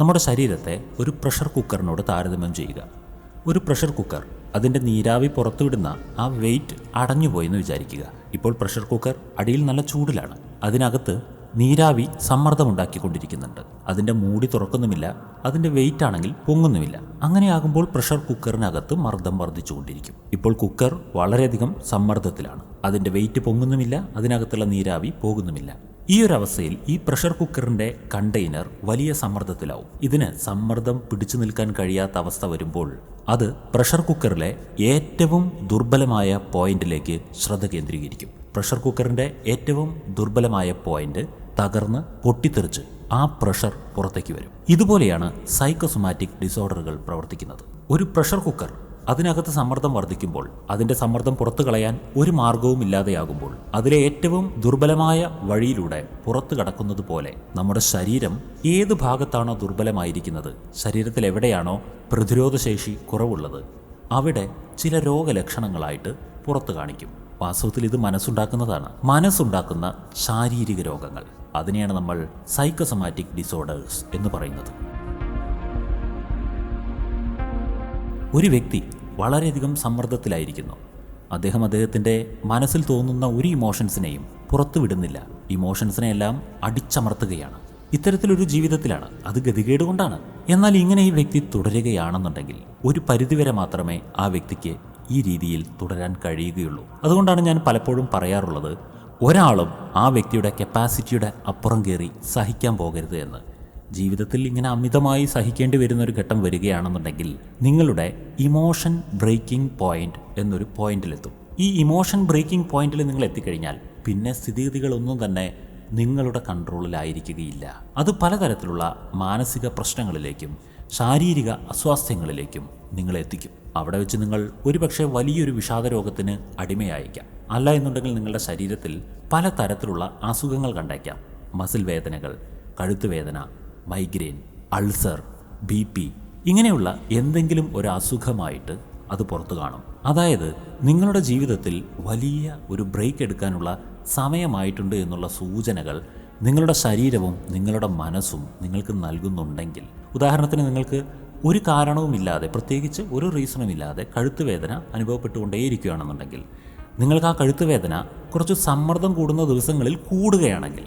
നമ്മുടെ ശരീരത്തെ ഒരു പ്രഷർ കുക്കറിനോട് താരതമ്യം ചെയ്യുക. ഒരു പ്രഷർ കുക്കർ അതിന്റെ നീരാവി പുറത്തുവിടുന്ന ആ വെയിറ്റ് അടഞ്ഞുപോയെന്ന് വിചാരിക്കുക. ഇപ്പോൾ പ്രഷർ കുക്കർ അടിയിൽ നല്ല ചൂടിലാണ്. അതിനകത്ത് നീരാവി സമ്മർദ്ദമുണ്ടാക്കിക്കൊണ്ടിരിക്കുന്നുണ്ട്. അതിന്റെ മൂടി തുറക്കുന്നുമില്ല. അതിന്റെ വെയിറ്റ് ആണെങ്കിൽ പൊങ്ങുന്നുമില്ല. അങ്ങനെയാകുമ്പോൾ പ്രഷർ കുക്കറിനകത്ത് മർദ്ദം വർദ്ധിച്ചുകൊണ്ടിരിക്കും. ഇപ്പോൾ കുക്കർ വളരെയധികം സമ്മർദ്ദത്തിലാണ്. അതിന്റെ വെയിറ്റ് പൊങ്ങുന്നുമില്ല. അതിനകത്തുള്ള നീരാവി പോകുന്നുമില്ല. ഈ ഒരു അവസ്ഥയിൽ ഈ പ്രഷർ കുക്കറിന്റെ കണ്ടെയ്നർ വലിയ സമ്മർദ്ദത്തിലാവും. ഇതിന് സമ്മർദ്ദം പിടിച്ചു നിൽക്കാൻ കഴിയാത്ത അവസ്ഥ വരുമ്പോൾ അത് പ്രഷർ കുക്കറിലെ ഏറ്റവും ദുർബലമായ പോയിന്റിലേക്ക് ശ്രദ്ധ കേന്ദ്രീകരിക്കും. പ്രഷർ കുക്കറിന്റെ ഏറ്റവും ദുർബലമായ പോയിന്റ് തകർന്ന് പൊട്ടിത്തെറിച്ച് ആ പ്രഷർ പുറത്തേക്ക് വരും. ഇതുപോലെയാണ് സൈക്കോസൊമാറ്റിക് ഡിസോർഡറുകൾ പ്രവർത്തിക്കുന്നത്. ഒരു പ്രഷർ കുക്കർ അതിനകത്ത് സമ്മർദ്ദം വർദ്ധിക്കുമ്പോൾ അതിന്റെ സമ്മർദ്ദം പുറത്തു കളയാൻ ഒരു മാർഗവും ഇല്ലാതെയാകുമ്പോൾ അതിലെ ഏറ്റവും ദുർബലമായ വഴിയിലൂടെ പുറത്തു കടക്കുന്നത് പോലെ നമ്മുടെ ശരീരം ഏത് ഭാഗത്താണോ ദുർബലമായിരിക്കുന്നത് ശരീരത്തിൽ എവിടെയാണോ പ്രതിരോധശേഷി കുറവുള്ളത് അവിടെ ചില രോഗലക്ഷണങ്ങളായിട്ട് പുറത്തു കാണിക്കും. വാസ്തവത്തിൽ ഇത് മനസ്സുണ്ടാക്കുന്നതാണ്. മനസ്സുണ്ടാക്കുന്ന ശാരീരിക രോഗങ്ങൾ. അതിനെയാണ് നമ്മൾ സൈക്കോസമാറ്റിക് ഡിസോർഡേഴ്സ് എന്ന് പറയുന്നത്. ഒരു വ്യക്തി വളരെയധികം സമ്മർദ്ദത്തിലായിരിക്കുന്നു. അദ്ദേഹം അദ്ദേഹത്തിന്റെ മനസ്സിൽ തോന്നുന്ന ഒരു ഇമോഷൻസിനെയും പുറത്തുവിടുന്നില്ല. ഇമോഷൻസിനെയെല്ലാം അടിച്ചമർത്തുകയാണ്. ഇത്തരത്തിലൊരു ജീവിതത്തിലാണ് അത് ഗതികേട് കൊണ്ടാണ് എന്നാൽ ഇങ്ങനെ ഈ വ്യക്തി തുടരുകയാണെന്നുണ്ടെങ്കിൽ ഒരു പരിധിവരെ മാത്രമേ ആ വ്യക്തിക്ക് ഈ രീതിയിൽ തുടരാൻ കഴിയുകയുള്ളൂ. അതുകൊണ്ടാണ് ഞാൻ പലപ്പോഴും പറയാറുള്ളത് ഒരാളും ആ വ്യക്തിയുടെ കപ്പാസിറ്റിയുടെ അപ്പുറം കയറി സഹിക്കാൻ പോകരുത് എന്ന്. ജീവിതത്തിൽ ഇങ്ങനെ അമിതമായി സഹിക്കേണ്ടി വരുന്ന ഒരു ഘട്ടം വരികയാണെന്നുണ്ടെങ്കിൽ നിങ്ങളുടെ ഇമോഷൻ ബ്രേക്കിംഗ് പോയിന്റ് എന്നൊരു പോയിന്റിലെത്തും. ഈ ഇമോഷൻ ബ്രേക്കിംഗ് പോയിന്റിൽ നിങ്ങൾ എത്തിക്കഴിഞ്ഞാൽ പിന്നെ സ്ഥിതിഗതികളൊന്നും തന്നെ നിങ്ങളുടെ കൺട്രോളിലായിരിക്കുകയില്ല അത് പലതരത്തിലുള്ള മാനസിക പ്രശ്നങ്ങളിലേക്കും ശാരീരിക അസ്വാസ്ഥ്യങ്ങളിലേക്കും നിങ്ങളെ എത്തിക്കും. അവിടെ വെച്ച് നിങ്ങൾ ഒരുപക്ഷെ വലിയൊരു വിഷാദ രോഗത്തിന് അടിമയായേക്കാം. അല്ല എന്നുണ്ടെങ്കിൽ നിങ്ങളുടെ ശരീരത്തിൽ പല തരത്തിലുള്ള അസുഖങ്ങൾ കണ്ടേക്കാം. മസിൽ വേദനകൾ കഴുത്ത് വേദന മൈഗ്രെയിൻ അൾസർ ബി പി ഇങ്ങനെയുള്ള എന്തെങ്കിലും ഒരു അസുഖമായിട്ട് അത് പുറത്തു കാണും. അതായത് നിങ്ങളുടെ ജീവിതത്തിൽ വലിയ ഒരു ബ്രേക്ക് എടുക്കാനുള്ള സമയമായിട്ടുണ്ട് എന്നുള്ള സൂചനകൾ നിങ്ങളുടെ ശരീരവും നിങ്ങളുടെ മനസ്സും നിങ്ങൾക്ക് നൽകുന്നുണ്ടെങ്കിൽ ഉദാഹരണത്തിന് നിങ്ങൾക്ക് ഒരു കാരണവുമില്ലാതെ പ്രത്യേകിച്ച് ഒരു റീസണും ഇല്ലാതെ കഴുത്ത് വേദന അനുഭവപ്പെട്ടുകൊണ്ടേയിരിക്കുകയാണെന്നുണ്ടെങ്കിൽ നിങ്ങൾക്ക് ആ കഴുത്ത് വേദന കുറച്ച് സമ്മർദ്ദം കൂടുന്ന ദിവസങ്ങളിൽ കൂടുകയാണെങ്കിൽ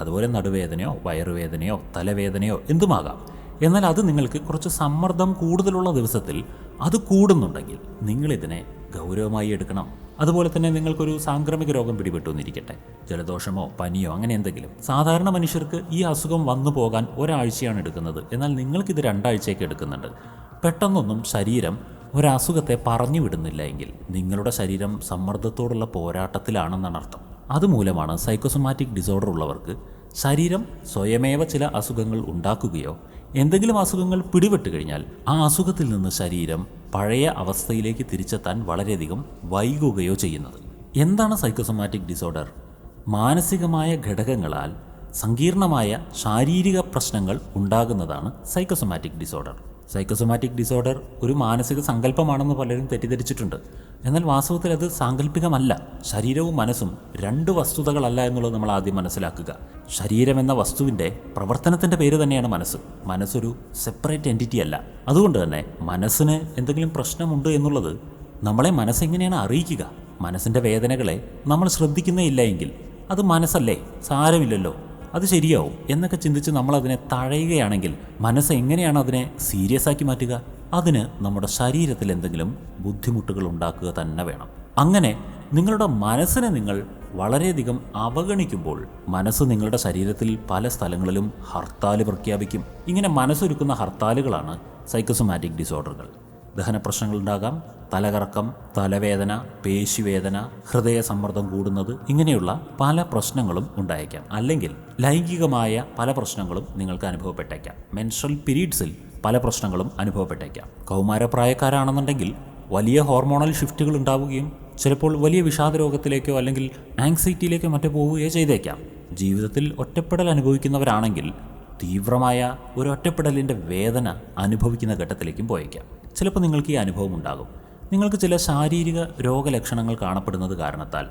അതുപോലെ നടുവേദനയോ വയറുവേദനയോ തലവേദനയോ എന്തുമാകാം. എന്നാൽ അത് നിങ്ങൾക്ക് കുറച്ച് സമ്മർദ്ദം കൂടുതലുള്ള ദിവസത്തിൽ അത് കൂടുന്നുണ്ടെങ്കിൽ നിങ്ങളിതിനെ ഗൗരവമായി എടുക്കണം. അതുപോലെ തന്നെ നിങ്ങൾക്കൊരു സാംക്രമിക രോഗം പിടിപെട്ടു എന്നിരിക്കട്ടെ. ജലദോഷമോ പനിയോ അങ്ങനെ എന്തെങ്കിലും. സാധാരണ മനുഷ്യർക്ക് ഈ അസുഖം വന്നു പോകാൻ ഒരാഴ്ചയാണ് എടുക്കുന്നത്. എന്നാൽ നിങ്ങൾക്കിത് രണ്ടാഴ്ചയൊക്കെ എടുക്കുന്നുണ്ട്. പെട്ടെന്നൊന്നും ശരീരം ഒരസുഖത്തെ പറഞ്ഞു വിടുന്നില്ല എങ്കിൽ നിങ്ങളുടെ ശരീരം സമ്മർദ്ദത്തോടുള്ള പോരാട്ടത്തിലാണെന്നാണ് അർത്ഥം. അതുമൂലമാണ് സൈക്കോസൊമാറ്റിക് ഡിസോർഡർ ഉള്ളവർക്ക് ശരീരം സ്വയമേവ ചില അസുഖങ്ങൾ ഉണ്ടാക്കുകയോ എന്തെങ്കിലും അസുഖങ്ങൾ പിടിപെട്ട് കഴിഞ്ഞാൽ ആ അസുഖത്തിൽ നിന്ന് ശരീരം പഴയ അവസ്ഥയിലേക്ക് തിരിച്ചെത്താൻ വളരെയധികം വൈകുകയോ ചെയ്യുന്നത്. എന്താണ് സൈക്കോസൊമാറ്റിക് ഡിസോർഡർ മാനസികമായ ഘടകങ്ങളാൽ സങ്കീർണമായ ശാരീരിക പ്രശ്നങ്ങൾ ഉണ്ടാകുന്നതാണ് സൈക്കോസൊമാറ്റിക് ഡിസോർഡർ സൈക്കോസൊമാറ്റിക് ഡിസോർഡർ ഒരു മാനസിക സങ്കല്പമാണെന്ന് പലരും തെറ്റിദ്ധരിച്ചിട്ടുണ്ട്. എന്നാൽ വാസ്തവത്തിൽ അത് സാങ്കല്പികമല്ല. ശരീരവും മനസ്സും രണ്ട് വസ്തുതകളല്ല എന്നുള്ളത് നമ്മൾ ആദ്യം മനസ്സിലാക്കുക. ശരീരം എന്ന വസ്തുവിന്റെ പ്രവർത്തനത്തിന്റെ പേര് തന്നെയാണ് മനസ്സ്. മനസ്സൊരു സെപ്പറേറ്റ് എന്റിറ്റി അല്ല. അതുകൊണ്ട് തന്നെ മനസ്സിന് എന്തെങ്കിലും പ്രശ്നമുണ്ട് എന്നുള്ളത് നമ്മളെ മനസ്സെങ്ങനെയാണ് അറിയിക്കുക? മനസ്സിന്റെ വേദനകളെ നമ്മൾ ശ്രദ്ധിക്കുന്നേ ഇല്ല എങ്കിൽ അത് മനസ്സല്ലേ? സാരമില്ലല്ലോ. അത് ശരിയാവും എന്നൊക്കെ ചിന്തിച്ച് നമ്മൾ അതിനെ തഴയുകയാണെങ്കിൽ മനസ്സ് എങ്ങനെയാണ് അതിനെ സീരിയസ് ആക്കി മാറ്റുക? അതിന് നമ്മുടെ ശരീരത്തിൽ എന്തെങ്കിലും ബുദ്ധിമുട്ടുകൾ ഉണ്ടാക്കുക തന്നെ വേണം. അങ്ങനെ നിങ്ങളുടെ മനസ്സിനെ നിങ്ങൾ വളരെയധികം അവഗണിക്കുമ്പോൾ മനസ്സ് നിങ്ങളുടെ ശരീരത്തിൽ പല സ്ഥലങ്ങളിലും ഹർത്താൽ പ്രഖ്യാപിക്കും. ഇങ്ങനെ മനസ്സൊരുക്കുന്ന ഹർത്താലുകളാണ് സൈക്കോസൊമാറ്റിക് ഡിസോർഡറുകൾ ദഹന പ്രശ്നങ്ങളുണ്ടാകാം തലകറക്കം തലവേദന പേശിവേദന ഹൃദയ സമ്മർദ്ദം കൂടുന്നത് ഇങ്ങനെയുള്ള പല പ്രശ്നങ്ങളും ഉണ്ടായേക്കാം. അല്ലെങ്കിൽ ലൈംഗികമായ പല പ്രശ്നങ്ങളും നിങ്ങൾക്ക് അനുഭവപ്പെട്ടേക്കാം. മെൻസ്ട്രൽ പീരീഡ്സിൽ പല പ്രശ്നങ്ങളും അനുഭവപ്പെട്ടേക്കാം. കൗമാരപ്രായക്കാരാണെന്നുണ്ടെങ്കിൽ വലിയ ഹോർമോണൽ ഷിഫ്റ്റുകൾ ഉണ്ടാവുകയും ചിലപ്പോൾ വലിയ വിഷാദ രോഗത്തിലേക്കോ അല്ലെങ്കിൽ ആങ്സൈറ്റിയിലേക്കോ മറ്റോ പോവുകയോ ചെയ്തേക്കാം. ജീവിതത്തിൽ ഒറ്റപ്പെടൽ അനുഭവിക്കുന്നവരാണെങ്കിൽ തീവ്രമായ ഒരു ഒറ്റപ്പെടലിന്റെ വേദന അനുഭവിക്കുന്ന ഘട്ടത്തിലേക്കും പോയേക്കാം. ചിലപ്പോൾ നിങ്ങൾക്ക് ഈ അനുഭവം ഉണ്ടാകും. നിങ്ങൾക്ക് ചില ശാരീരിക രോഗലക്ഷണങ്ങൾ കാണപ്പെടുന്നത് കാരണത്താൽ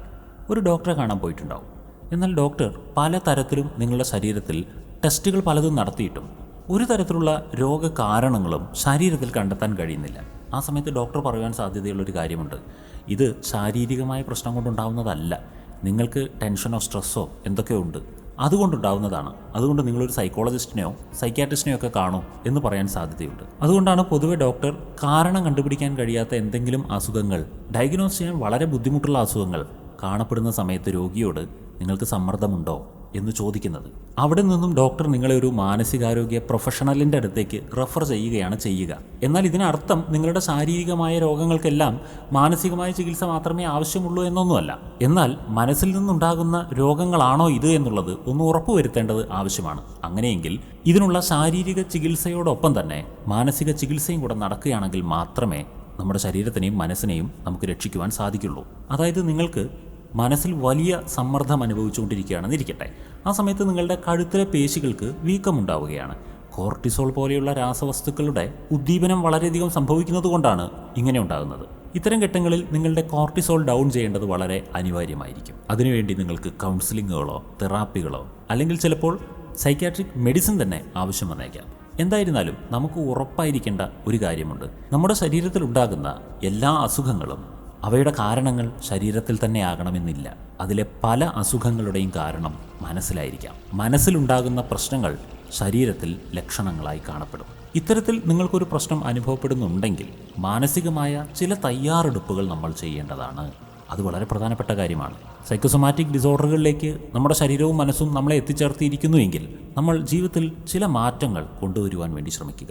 ഒരു ഡോക്ടറെ കാണാൻ പോയിട്ടുണ്ടാവും. എന്നാൽ ഡോക്ടർ പല തരത്തിലും നിങ്ങളുടെ ശരീരത്തിൽ ടെസ്റ്റുകൾ പലതും നടത്തിയിട്ടും ഒരു തരത്തിലുള്ള രോഗകാരണങ്ങളും ശരീരത്തിൽ കണ്ടെത്താൻ കഴിയുന്നില്ല. ആ സമയത്ത് ഡോക്ടർ പറയാൻ സാധ്യതയുള്ളൊരു കാര്യമുണ്ട്. ഇത് ശാരീരികമായ പ്രശ്നം കൊണ്ടുണ്ടാവുന്നതല്ല. നിങ്ങൾക്ക് ടെൻഷനോ സ്ട്രെസ്സോ എന്തൊക്കെയോ ഉണ്ട്. അതുകൊണ്ടുണ്ടാവുന്നതാണ്. അതുകൊണ്ട് നിങ്ങളൊരു സൈക്കോളജിസ്റ്റിനെയോ സൈക്യാട്രിസ്റ്റിനെയോ ഒക്കെ കാണൂ എന്ന് പറയാൻ സാധ്യതയുണ്ട്. അതുകൊണ്ടാണ് പൊതുവെ ഡോക്ടർ കാരണം കണ്ടുപിടിക്കാൻ കഴിയാത്ത എന്തെങ്കിലും അസുഖങ്ങൾ ഡയഗ്നോസ് ചെയ്യാൻ വളരെ ബുദ്ധിമുട്ടുള്ള അസുഖങ്ങൾ കാണപ്പെടുന്ന സമയത്ത് രോഗിയോട് നിങ്ങൾക്ക് സമ്മർദ്ദമുണ്ടോ? എന്ന് ചോദിക്കുന്നത്. അവിടെ നിന്നും ഡോക്ടർ നിങ്ങളെ ഒരു മാനസികാരോഗ്യ പ്രൊഫഷണലിന്റെ അടുത്തേക്ക് റെഫർ ചെയ്യുകയാണ് ചെയ്യുക. എന്നാൽ ഇതിനർത്ഥം നിങ്ങളുടെ ശാരീരികമായ രോഗങ്ങൾക്കെല്ലാം മാനസികമായ ചികിത്സ മാത്രമേ ആവശ്യമുള്ളൂ എന്നൊന്നുമല്ല. എന്നാൽ മനസ്സിൽ നിന്നുണ്ടാകുന്ന രോഗങ്ങളാണോ ഇത് എന്നുള്ളത് ഒന്ന് ഉറപ്പുവരുത്തേണ്ടത് ആവശ്യമാണ്. അങ്ങനെയെങ്കിൽ ഇതിനുള്ള ശാരീരിക ചികിത്സയോടൊപ്പം തന്നെ മാനസിക ചികിത്സയും കൂടെ നടക്കുകയാണെങ്കിൽ മാത്രമേ നമ്മുടെ ശരീരത്തിനെയും മനസ്സിനെയും നമുക്ക് രക്ഷിക്കുവാൻ സാധിക്കുള്ളൂ. അതായത് നിങ്ങൾക്ക് മനസ്സിൽ വലിയ സമ്മർദ്ദം അനുഭവിച്ചുകൊണ്ടിരിക്കുകയാണെന്ന് ഇരിക്കട്ടെ. ആ സമയത്ത് നിങ്ങളുടെ കഴുത്തിലെ പേശികൾക്ക് വീക്കമുണ്ടാവുകയാണ്. കോർട്ടിസോൾ പോലെയുള്ള രാസവസ്തുക്കളുടെ ഉദ്ദീപനം വളരെയധികം സംഭവിക്കുന്നത് കൊണ്ടാണ് ഇങ്ങനെ ഉണ്ടാകുന്നത്. ഇത്തരം ഘട്ടങ്ങളിൽ നിങ്ങളുടെ കോർട്ടിസോൾ ഡൗൺ ചെയ്യേണ്ടത് വളരെ അനിവാര്യമായിരിക്കും. അതിനുവേണ്ടി നിങ്ങൾക്ക് കൗൺസിലിങ്ങുകളോ തെറാപ്പികളോ അല്ലെങ്കിൽ ചിലപ്പോൾ സൈക്യാട്രിക് മെഡിസിൻ തന്നെ ആവശ്യം വന്നേക്കാം. എന്തായിരുന്നാലും നമുക്ക് ഉറപ്പായിരിക്കേണ്ട ഒരു കാര്യമുണ്ട്. നമ്മുടെ ശരീരത്തിൽ ഉണ്ടാകുന്ന എല്ലാ അസുഖങ്ങളും അവയുടെ കാരണങ്ങൾ ശരീരത്തിൽ തന്നെ ആകണമെന്നില്ല. അതിലെ പല അസുഖങ്ങളുടെയും കാരണം മനസ്സിലായിരിക്കാം. മനസ്സിലുണ്ടാകുന്ന പ്രശ്നങ്ങൾ ശരീരത്തിൽ ലക്ഷണങ്ങളായി കാണപ്പെടും. ഇത്തരത്തിൽ നിങ്ങൾക്കൊരു പ്രശ്നം അനുഭവപ്പെടുന്നുണ്ടെങ്കിൽ മാനസികമായ ചില തയ്യാറെടുപ്പുകൾ നമ്മൾ ചെയ്യേണ്ടതാണ്. അത് വളരെ പ്രധാനപ്പെട്ട കാര്യമാണ്. സൈക്കോസൊമാറ്റിക് ഡിസോർഡറുകളിലേക്ക് നമ്മുടെ ശരീരവും മനസ്സും നമ്മളെ എത്തിച്ചേർത്തിയിരിക്കുന്നുവെങ്കിൽ നമ്മൾ ജീവിതത്തിൽ ചില മാറ്റങ്ങൾ കൊണ്ടുവരുവാൻ വേണ്ടി ശ്രമിക്കുക.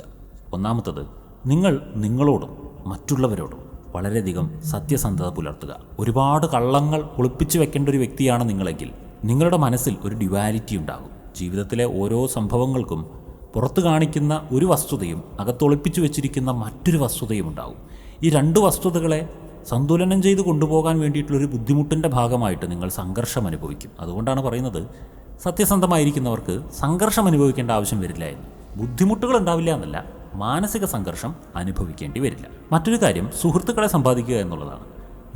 ഒന്നാമത്തത് നിങ്ങൾ നിങ്ങളോടും മറ്റുള്ളവരോടും വളരെയധികം സത്യസന്ധത പുലർത്തുക. ഒരുപാട് കള്ളങ്ങൾ ഒളിപ്പിച്ചു വെക്കേണ്ട ഒരു വ്യക്തിയാണ് നിങ്ങളെങ്കിൽ നിങ്ങളുടെ മനസ്സിൽ ഒരു ഡ്യുവാലിറ്റി ഉണ്ടാകും. ജീവിതത്തിലെ ഓരോ സംഭവങ്ങൾക്കും പുറത്തു കാണിക്കുന്ന ഒരു വസ്തുതയും അകത്തൊളിപ്പിച്ചു വെച്ചിരിക്കുന്ന മറ്റൊരു വസ്തുതയും ഉണ്ടാകും. ഈ രണ്ട് വസ്തുതകളെ സന്തുലനം ചെയ്ത് കൊണ്ടുപോകാൻ വേണ്ടിയിട്ടുള്ളൊരു ബുദ്ധിമുട്ടിന്റെ ഭാഗമായിട്ട് നിങ്ങൾ സംഘർഷം അനുഭവിക്കും. അതുകൊണ്ടാണ് പറയുന്നത് സത്യസന്ധമായിരിക്കുന്നവർക്ക് സംഘർഷം അനുഭവിക്കേണ്ട ആവശ്യം വരില്ല എന്ന്. ബുദ്ധിമുട്ടുകൾ ഉണ്ടാവില്ല എന്നല്ല. മാനസിക സംഘർഷം അനുഭവിക്കേണ്ടി വരില്ല. മറ്റൊരു കാര്യം സുഹൃത്തുക്കളെ സമ്പാദിക്കുക എന്നുള്ളതാണ്.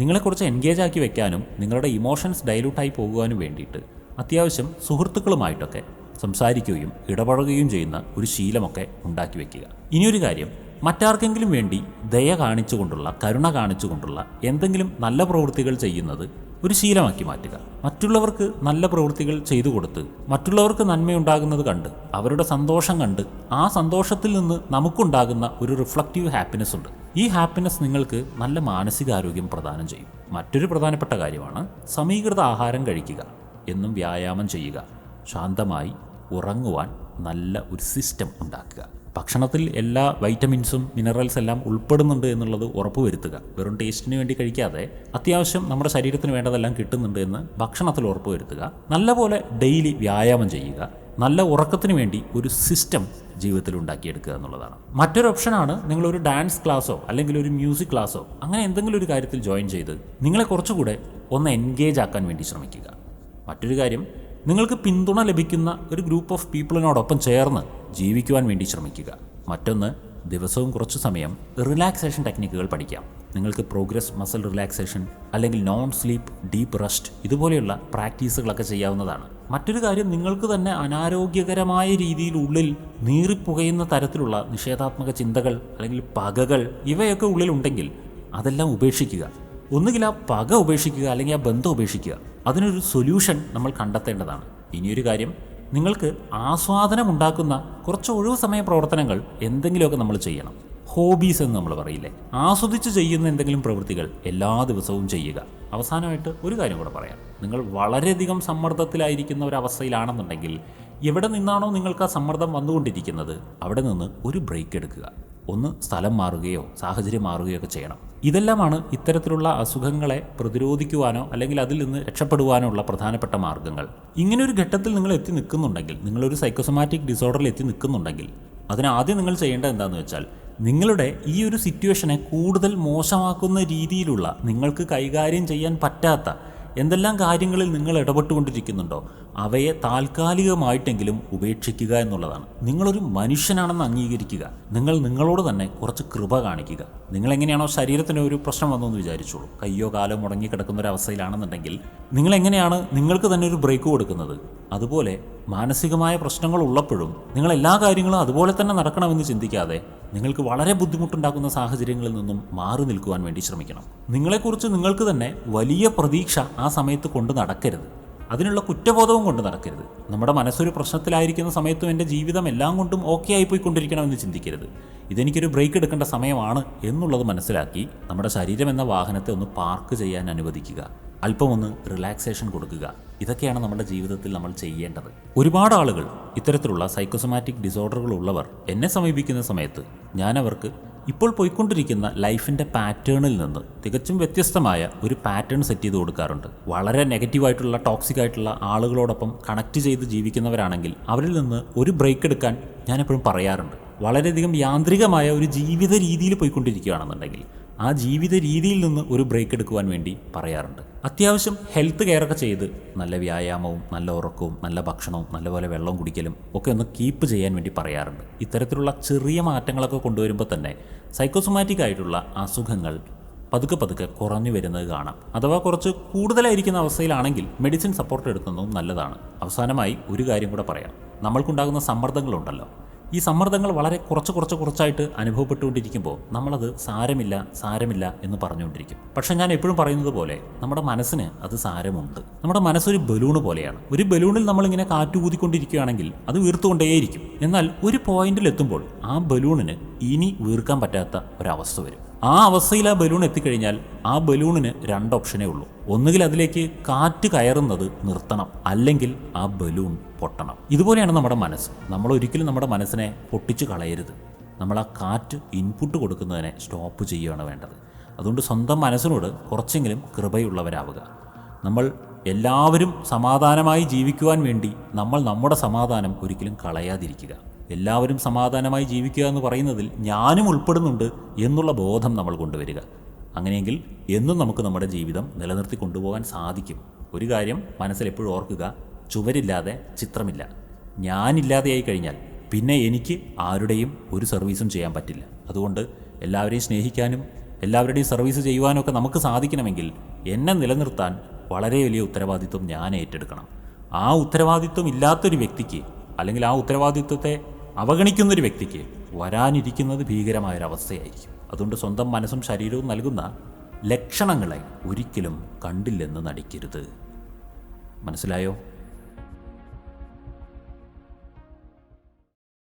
നിങ്ങളെക്കുറിച്ച് എൻഗേജ് ആക്കി വെക്കാനും നിങ്ങളുടെ ഇമോഷൻസ് ഡൈലൂട്ടായി പോകുവാനും വേണ്ടിയിട്ട് അത്യാവശ്യം സുഹൃത്തുക്കളുമായിട്ടൊക്കെ സംസാരിക്കുകയും ഇടപഴകുകയും ചെയ്യുന്ന ഒരു ശീലമൊക്കെ ഉണ്ടാക്കി വെക്കുക. ഇനിയൊരു കാര്യം മറ്റാർക്കെങ്കിലും വേണ്ടി ദയ കാണിച്ചുകൊണ്ടുള്ള കരുണ കാണിച്ചുകൊണ്ടുള്ള എന്തെങ്കിലും നല്ല പ്രവൃത്തികൾ ചെയ്യുന്നത് ഒരു ശീലമാക്കി മാറ്റുക. മറ്റുള്ളവർക്ക് നല്ല പ്രവൃത്തികൾ ചെയ്തു കൊടുത്ത് മറ്റുള്ളവർക്ക് നന്മയുണ്ടാകുന്നത് കണ്ട് അവരുടെ സന്തോഷം കണ്ട് ആ സന്തോഷത്തിൽ നിന്ന് നമുക്കുണ്ടാകുന്ന ഒരു റിഫ്ലക്റ്റീവ് ഹാപ്പിനെസ് ഉണ്ട്. ഈ ഹാപ്പിനെസ് നിങ്ങൾക്ക് നല്ല മാനസികാരോഗ്യം പ്രദാനം ചെയ്യും. മറ്റൊരു പ്രധാനപ്പെട്ട കാര്യമാണ് സമീകൃത ആഹാരം കഴിക്കുക എന്നും വ്യായാമം ചെയ്യുക ശാന്തമായി ഉറങ്ങുവാൻ നല്ല ഒരു സിസ്റ്റം ഉണ്ടാക്കുക. ഭക്ഷണത്തിൽ എല്ലാ വൈറ്റമിൻസും മിനറൽസ് എല്ലാം ഉൾപ്പെടുന്നുണ്ട് എന്നുള്ളത് ഉറപ്പുവരുത്തുക. വെറും ടേസ്റ്റിന് വേണ്ടി കഴിക്കാതെ അത്യാവശ്യം നമ്മുടെ ശരീരത്തിന് വേണ്ടതെല്ലാം കിട്ടുന്നുണ്ട് എന്ന് ഭക്ഷണത്തിൽ ഉറപ്പുവരുത്തുക. നല്ലപോലെ ഡെയിലി വ്യായാമം ചെയ്യുക. നല്ല ഉറക്കത്തിന് വേണ്ടി ഒരു സിസ്റ്റം ജീവിതത്തിൽ ഉണ്ടാക്കിയെടുക്കുക എന്നുള്ളതാണ്. മറ്റൊരു ഓപ്ഷനാണ് നിങ്ങളൊരു ഡാൻസ് ക്ലാസ്സോ അല്ലെങ്കിൽ ഒരു മ്യൂസിക് ക്ലാസ്സോ അങ്ങനെ എന്തെങ്കിലും ഒരു കാര്യത്തിൽ ജോയിൻ ചെയ്ത് നിങ്ങളെ കുറച്ചുകൂടെ ഒന്ന് എൻഗേജ് ആക്കാൻ വേണ്ടി ശ്രമിക്കുക. മറ്റൊരു കാര്യം നിങ്ങൾക്ക് പിന്തുണ ലഭിക്കുന്ന ഒരു ഗ്രൂപ്പ് ഓഫ് പീപ്പിളിനോടൊപ്പം ചേർന്ന് ജീവിക്കുവാൻ വേണ്ടി ശ്രമിക്കുക. മറ്റൊന്ന് ദിവസവും കുറച്ച് സമയം റിലാക്സേഷൻ ടെക്നിക്കുകൾ പഠിക്കാം. നിങ്ങൾക്ക് പ്രോഗ്രസ് മസിൽ റിലാക്സേഷൻ അല്ലെങ്കിൽ നോൺ സ്ലീപ്പ് ഡീപ്പ് റെസ്റ്റ് ഇതുപോലെയുള്ള പ്രാക്ടീസുകളൊക്കെ ചെയ്യാവുന്നതാണ്. മറ്റൊരു കാര്യം നിങ്ങൾക്ക് തന്നെ അനാരോഗ്യകരമായ രീതിയിൽ ഉള്ളിൽ നീറിപ്പുകയുന്ന തരത്തിലുള്ള നിഷേധാത്മക ചിന്തകൾ അല്ലെങ്കിൽ പകകൾ ഇവയൊക്കെ ഉള്ളിലുണ്ടെങ്കിൽ അതെല്ലാം ഉപേക്ഷിക്കുക. ഒന്നുകിൽ ആ പക ഉപേക്ഷിക്കുക അല്ലെങ്കിൽ ആ ബന്ധം ഉപേക്ഷിക്കുക. അതിനൊരു സൊല്യൂഷൻ നമ്മൾ കണ്ടെത്തേണ്ടതാണ്. ഇനിയൊരു കാര്യം നിങ്ങൾക്ക് ആസ്വാദനമുണ്ടാക്കുന്ന കുറച്ച് ഒഴിവ് സമയ പ്രവർത്തനങ്ങൾ എന്തെങ്കിലുമൊക്കെ നമ്മൾ ചെയ്യണം. ഹോബീസ് എന്ന് നമ്മൾ പറയില്ലേ? ആസ്വദിച്ച് ചെയ്യുന്ന എന്തെങ്കിലും പ്രവൃത്തികൾ എല്ലാ ദിവസവും ചെയ്യുക. അവസാനമായിട്ട് ഒരു കാര്യം കൂടെ പറയാം. നിങ്ങൾ വളരെയധികം സമ്മർദ്ദത്തിലായിരിക്കുന്ന ഒരവസ്ഥയിലാണെന്നുണ്ടെങ്കിൽ എവിടെ നിന്നാണോ നിങ്ങൾക്ക് ആ സമ്മർദ്ദം വന്നുകൊണ്ടിരിക്കുന്നത് അവിടെ നിന്ന് ഒരു ബ്രേക്ക് എടുക്കുക. ഒന്ന് സ്ഥലം മാറുകയോ സാഹചര്യം മാറുകയോ ഒക്കെ ചെയ്യണം. ഇതെല്ലാമാണ് ഇത്തരത്തിലുള്ള അസുഖങ്ങളെ പ്രതിരോധിക്കുവാനോ അല്ലെങ്കിൽ അതിൽ നിന്ന് രക്ഷപ്പെടുവാനോ ഉള്ള പ്രധാനപ്പെട്ട മാർഗങ്ങൾ ഇങ്ങനെ ഒരു ഘട്ടത്തിൽ നിങ്ങൾ എത്തി നിൽക്കുന്നുണ്ടെങ്കിൽ നിങ്ങളൊരു സൈക്കോസൊമാറ്റിക് ഡിസോർഡറിൽ എത്തി നിൽക്കുന്നുണ്ടെങ്കിൽ അതിനാദ്യം നിങ്ങൾ ചെയ്യേണ്ടത് എന്താണെന്ന് വെച്ചാൽ നിങ്ങളുടെ ഈ ഒരു സിറ്റുവേഷനെ കൂടുതൽ മോശമാക്കുന്ന രീതിയിലുള്ള നിങ്ങൾക്ക് കൈകാര്യം ചെയ്യാൻ പറ്റാത്ത എന്തെല്ലാം കാര്യങ്ങളിൽ നിങ്ങൾ ഇടപെട്ടുകൊണ്ടിരിക്കുന്നുണ്ടോ അവയെ താൽക്കാലികമായിട്ടെങ്കിലും ഉപേക്ഷിക്കുക എന്നുള്ളതാണ്. നിങ്ങളൊരു മനുഷ്യനാണെന്ന് അംഗീകരിക്കുക. നിങ്ങൾ നിങ്ങളോട് തന്നെ കുറച്ച് കൃപ കാണിക്കുക. നിങ്ങൾ എങ്ങനെയാണോ ശരീരത്തിന് ഒരു പ്രശ്നം വന്നതെന്ന് വിചാരിച്ചോളൂ. കയ്യോ കാലോ മുടങ്ങി കിടക്കുന്ന ഒരു അവസ്ഥയിലാണെന്നുണ്ടെങ്കിൽ നിങ്ങൾ എങ്ങനെയാണ് നിങ്ങൾക്ക് തന്നെ ഒരു ബ്രേക്ക് കൊടുക്കുന്നത്? അതുപോലെ മാനസികമായ പ്രശ്നങ്ങൾ ഉള്ളപ്പോഴും നിങ്ങൾ എല്ലാ കാര്യങ്ങളും അതുപോലെ തന്നെ നടക്കണമെന്ന് ചിന്തിക്കാതെ നിങ്ങൾക്ക് വളരെ ബുദ്ധിമുട്ടുണ്ടാക്കുന്ന സാഹചര്യങ്ങളിൽ നിന്നും മാറി നിൽക്കുവാൻ വേണ്ടി ശ്രമിക്കണം. നിങ്ങളെക്കുറിച്ച് നിങ്ങൾക്ക് തന്നെ വലിയ പ്രതീക്ഷ ആ സമയത്ത് കൊണ്ട് നടക്കരുത്. അതിനുള്ള കുറ്റബോധവും കൊണ്ട് നടക്കരുത്. നമ്മുടെ മനസ്സൊരു പ്രശ്നത്തിലായിരിക്കുന്ന സമയത്തും എന്റെ ജീവിതം എല്ലാം കൊണ്ടും ഓക്കെ ആയി പോയിക്കൊണ്ടിരിക്കണമെന്ന് ചിന്തിക്കരുത്. ഇതെനിക്കൊരു ബ്രേക്ക് എടുക്കേണ്ട സമയമാണ് എന്നുള്ളത് മനസ്സിലാക്കി നമ്മുടെ ശരീരം എന്ന വാഹനത്തെ ഒന്ന് പാർക്ക് ചെയ്യാൻ അനുവദിക്കുക. അല്പമൊന്ന് റിലാക്സേഷൻ കൊടുക്കുക. ഇതൊക്കെയാണ് നമ്മുടെ ജീവിതത്തിൽ നമ്മൾ ചെയ്യേണ്ടത്. ഒരുപാട് ആളുകൾ ഇത്തരത്തിലുള്ള സൈക്കോസൊമാറ്റിക് ഡിസോർഡറുകൾ ഉള്ളവർ എന്നെ സമീപിക്കുന്ന സമയത്ത് ഞാൻ അവർക്ക് ഇപ്പോൾ പോയിക്കൊണ്ടിരിക്കുന്ന ലൈഫിന്റെ പാറ്റേണിൽ നിന്ന് തികച്ചും വ്യത്യസ്തമായ ഒരു പാറ്റേൺ സെറ്റ് ചെയ്ത് കൊടുക്കാറുണ്ട്. വളരെ നെഗറ്റീവായിട്ടുള്ള ടോക്സിക് ആയിട്ടുള്ള ആളുകളോടൊപ്പം കണക്ട് ചെയ്ത് ജീവിക്കുന്നവരാണെങ്കിൽ അവരിൽ നിന്ന് ഒരു ബ്രേക്ക് എടുക്കാൻ ഞാൻ എപ്പോഴും പറയാറുണ്ട്. വളരെയധികം യാന്ത്രികമായ ഒരു ജീവിത രീതിയിൽ പോയിക്കൊണ്ടിരിക്കുകയാണെന്നുണ്ടെങ്കിൽ ആ ജീവിത രീതിയിൽ നിന്ന് ഒരു ബ്രേക്ക് എടുക്കുവാൻ വേണ്ടി പറയാറുണ്ട്. അത്യാവശ്യം ഹെൽത്ത് കെയറൊക്കെ ചെയ്ത് നല്ല വ്യായാമവും നല്ല ഉറക്കവും നല്ല ഭക്ഷണവും നല്ലപോലെ വെള്ളം കുടിക്കലും ഒക്കെ ഒന്ന് കീപ്പ് ചെയ്യാൻ വേണ്ടി പറയാറുണ്ട്. ഇത്തരത്തിലുള്ള ചെറിയ മാറ്റങ്ങളൊക്കെ കൊണ്ടുവരുമ്പോൾ തന്നെ സൈക്കോസൊമാറ്റിക് ആയിട്ടുള്ള അസുഖങ്ങൾ പതുക്കെ പതുക്കെ കുറഞ്ഞു വരുന്നത് കാണാം. അഥവാ കുറച്ച് കൂടുതലായിരിക്കുന്ന അവസ്ഥയിലാണെങ്കിൽ മെഡിസിൻ സപ്പോർട്ട് എടുക്കുന്നതും നല്ലതാണ്. അവസാനമായി ഒരു കാര്യം കൂടെ പറയാം. നമ്മൾക്കുണ്ടാകുന്ന സമ്മർദ്ദങ്ങളുണ്ടല്ലോ. ഈ സമ്മർദ്ദങ്ങൾ വളരെ കുറച്ച് കുറച്ച് കുറച്ചായിട്ട് അനുഭവപ്പെട്ടുകൊണ്ടിരിക്കുമ്പോൾ നമ്മളത് സാരമില്ല സാരമില്ല എന്ന് പറഞ്ഞുകൊണ്ടിരിക്കും. പക്ഷെ ഞാൻ എപ്പോഴും പറയുന്നത് പോലെ നമ്മുടെ മനസ്സിന് അത് സാരമുണ്ട്. നമ്മുടെ മനസ്സൊരു ബലൂണ് പോലെയാണ്. ഒരു ബലൂണിൽ നമ്മളിങ്ങനെ കാറ്റ് ഊതിക്കൊണ്ടിരിക്കുകയാണെങ്കിൽ അത് വീർത്തുകൊണ്ടേയിരിക്കും. എന്നാൽ ഒരു പോയിന്റിൽ എത്തുമ്പോൾ ആ ബലൂണിന് ഇനി വീർക്കാൻ പറ്റാത്ത ഒരവസ്ഥ വരും. ആ അവസ്ഥയിൽ ആ ബലൂൺ എത്തിക്കഴിഞ്ഞാൽ ആ ബലൂണിന് രണ്ട് ഓപ്ഷനേ ഉള്ളൂ. ഒന്നുകിൽ അതിലേക്ക് കാറ്റ് കയറുന്നത് നിർത്തണം അല്ലെങ്കിൽ ആ ബലൂൺ പൊട്ടണം. ഇതുപോലെയാണ് നമ്മുടെ മനസ്സ്. നമ്മൾ ഒരിക്കലും നമ്മുടെ മനസ്സിനെ പൊട്ടിച്ച് കളയരുത്. നമ്മൾ ആ കാറ്റ് ഇൻപുട്ട് കൊടുക്കുന്നതിനെ സ്റ്റോപ്പ് ചെയ്യുകയാണ് വേണ്ടത്. അതുകൊണ്ട് സ്വന്തം മനസ്സിനോട് കുറച്ചെങ്കിലും കൃപയുള്ളവരാവുക. നമ്മൾ എല്ലാവരും സമാധാനമായി ജീവിക്കുവാൻ വേണ്ടി നമ്മൾ നമ്മുടെ സമാധാനം ഒരിക്കലും കളയാതിരിക്കുക. എല്ലാവരും സമാധാനമായി ജീവിക്കുക എന്ന് പറയുന്നതിൽ ഞാനും ഉൾപ്പെടുന്നുണ്ട് എന്നുള്ള ബോധം നമ്മൾ കൊണ്ടുവരിക. അങ്ങനെയെങ്കിൽ എന്നും നമുക്ക് നമ്മുടെ ജീവിതം നിലനിർത്തി കൊണ്ടുപോകാൻ സാധിക്കും. ഒരു കാര്യം മനസ്സിൽ എപ്പോഴും ഓർക്കുക ചുവരില്ലാതെ ചിത്രമില്ല. ഞാനില്ലാതെയായി കഴിഞ്ഞാൽ പിന്നെ എനിക്ക് ആരുടെയും ഒരു സർവീസും ചെയ്യാൻ പറ്റില്ല. അതുകൊണ്ട് എല്ലാവരെയും സ്നേഹിക്കാനും എല്ലാവരുടെയും സർവീസ് ചെയ്യുവാനൊക്കെ നമുക്ക് സാധിക്കണമെങ്കിൽ എന്നെ നിലനിർത്താൻ വളരെ വലിയ ഉത്തരവാദിത്വം ഞാൻ ഏറ്റെടുക്കണം. ആ ഉത്തരവാദിത്വം ഇല്ലാത്തൊരു വ്യക്തിക്ക് അല്ലെങ്കിൽ ആ ഉത്തരവാദിത്വത്തെ അവഗണിക്കുന്നൊരു വ്യക്തിക്ക് വരാനിരിക്കുന്നത് ഭീകരമായൊരവസ്ഥയായിരിക്കും. അതുകൊണ്ട് സ്വന്തം മനസ്സും ശരീരവും നൽകുന്ന ലക്ഷണങ്ങളെ ഒരിക്കലും കണ്ടില്ലെന്ന് നടിക്കരുത്. മനസ്സിലായോ?